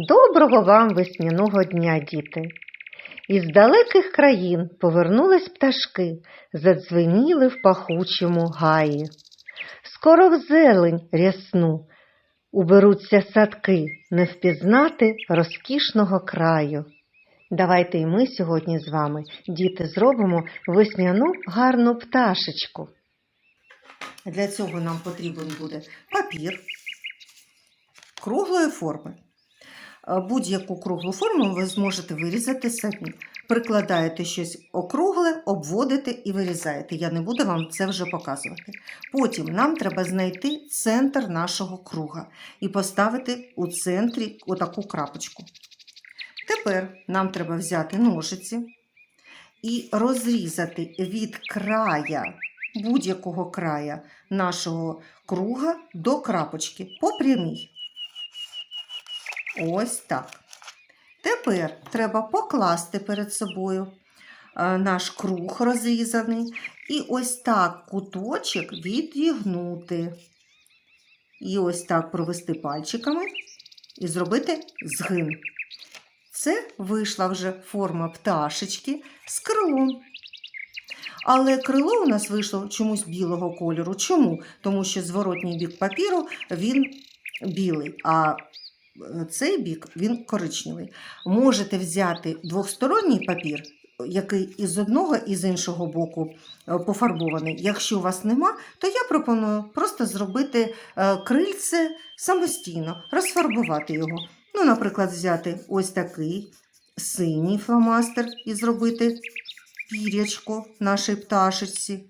Доброго вам весняного дня, діти! Із далеких країн повернулись пташки, задзвеніли в пахучому гаї. Скоро в зелень рясну уберуться садки, не впізнати розкішного краю. Давайте і ми сьогодні з вами, діти, зробимо весняну гарну пташечку. Для цього нам потрібен буде папір круглої форми. Е, Будь-яку круглу форму ви зможете вирізати самі. Прикладаєте щось округле, обводите і вирізаєте. Я не буду вам це вже показувати. Потім нам треба знайти центр нашого круга і поставити у центрі отаку крапочку. Тепер нам треба взяти ножиці і розрізати від края будь-якого края нашого круга до крапочки по прямій. Ось так. Тепер треба покласти перед собою е, наш круг розрізаний і ось так куточок відігнути. І ось так провести пальчиками і зробити згин. Це вийшла вже форма пташечки з крилом. Але крило у нас вийшло чомусь білого кольору. Чому? Тому що зворотній бік папіру він білий, а цей бік він коричневий. Можете взяти двосторонній папір, який із одного і з іншого боку е, пофарбований. Якщо у вас нема, то я пропоную просто зробити е, крильце самостійно, розфарбувати його. Ну, наприклад, взяти ось такий синій фломастер і зробити пірячко нашій пташечці.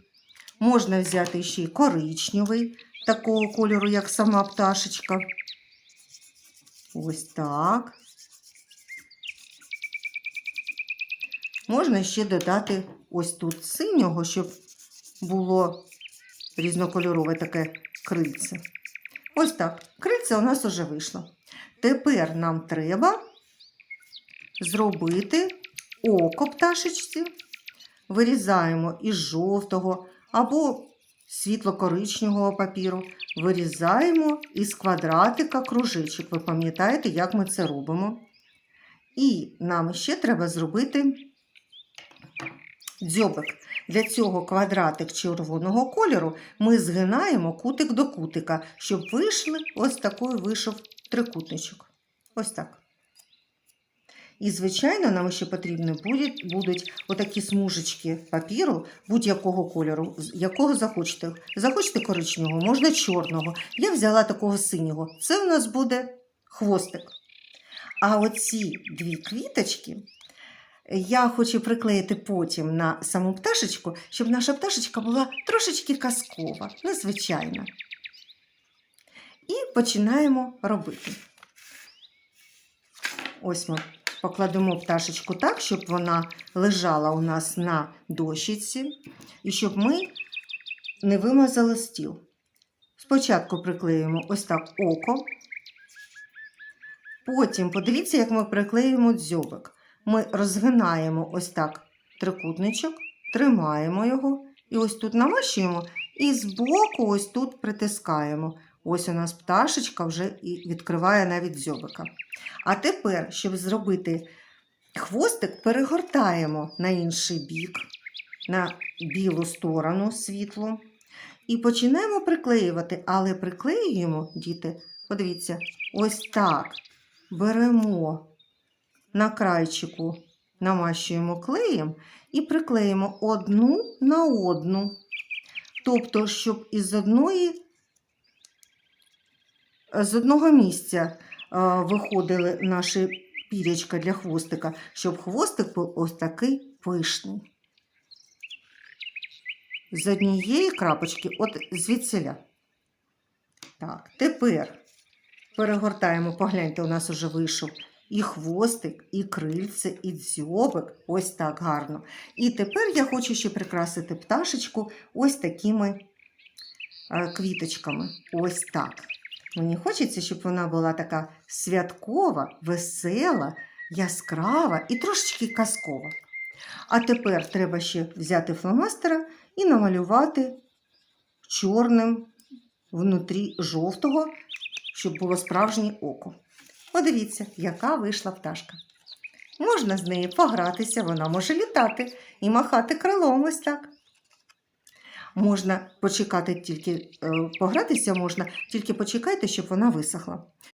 Можна взяти ще й коричневий, такого кольору, як сама пташечка. Ось так. Можна ще додати ось тут синього, щоб було різнокольорове таке крильце. Ось так. Крильце у нас уже вийшло. Тепер нам треба зробити око пташечці. Вирізаємо із жовтого або світло-коричневого папіру. Вирізаємо із квадратика кружечок. Ви пам'ятаєте, як ми це робимо. І нам ще треба зробити дзьобик. Для цього квадратик червоного кольору ми згинаємо кутик до кутика, щоб вийшли ось такий вийшов трикутничок. Ось так. І, звичайно, нам ще потрібні будуть, отакі смужечки папіру будь-якого кольору, якого захочете. Захочете коричневого, можна чорного. Я взяла такого синього. Це у нас буде хвостик. А оці дві квіточки я хочу приклеїти потім на саму пташечку, щоб наша пташечка була трошечки казкова, незвичайна. І починаємо робити. Ось ми покладемо пташечку так, щоб вона лежала у нас на дощиці, і щоб ми не вимазали стіл. Спочатку приклеїмо ось так око. Потім подивіться, як ми приклеїмо дзьобик. Ми розгинаємо ось так трикутничок, тримаємо його і ось тут намащуємо, і збоку ось тут притискаємо. Ось у нас пташечка вже і відкриває навіть дзьобика. А тепер, щоб зробити хвостик, перегортаємо на інший бік, на білу сторону світлу. І починаємо приклеювати, але приклеюємо, діти, подивіться, ось так. Беремо на крайчику, намащуємо клеєм і приклеїмо одну на одну. Тобто, щоб із одної з одного місця виходили наші пірячка для хвостика, щоб хвостик був ось такий пишний. З однієї крапочки, от звідсиля. Так, тепер перегортаємо, погляньте, у нас вже вийшов і хвостик, і крильце, і дзьобик. Ось так гарно. І тепер я хочу ще прикрасити пташечку ось такими е, квіточками. Ось так. Мені хочеться, щоб вона була така святкова, весела, яскрава і трошечки казкова. А тепер треба ще взяти фломастера і намалювати чорним внутрі жовтого, щоб було справжнє око. Подивіться, яка вийшла пташка. Можна з нею погратися, вона може літати і махати крилом ось так. Можна почекати тільки, е, погратися можна, тільки почекайте, щоб вона висохла.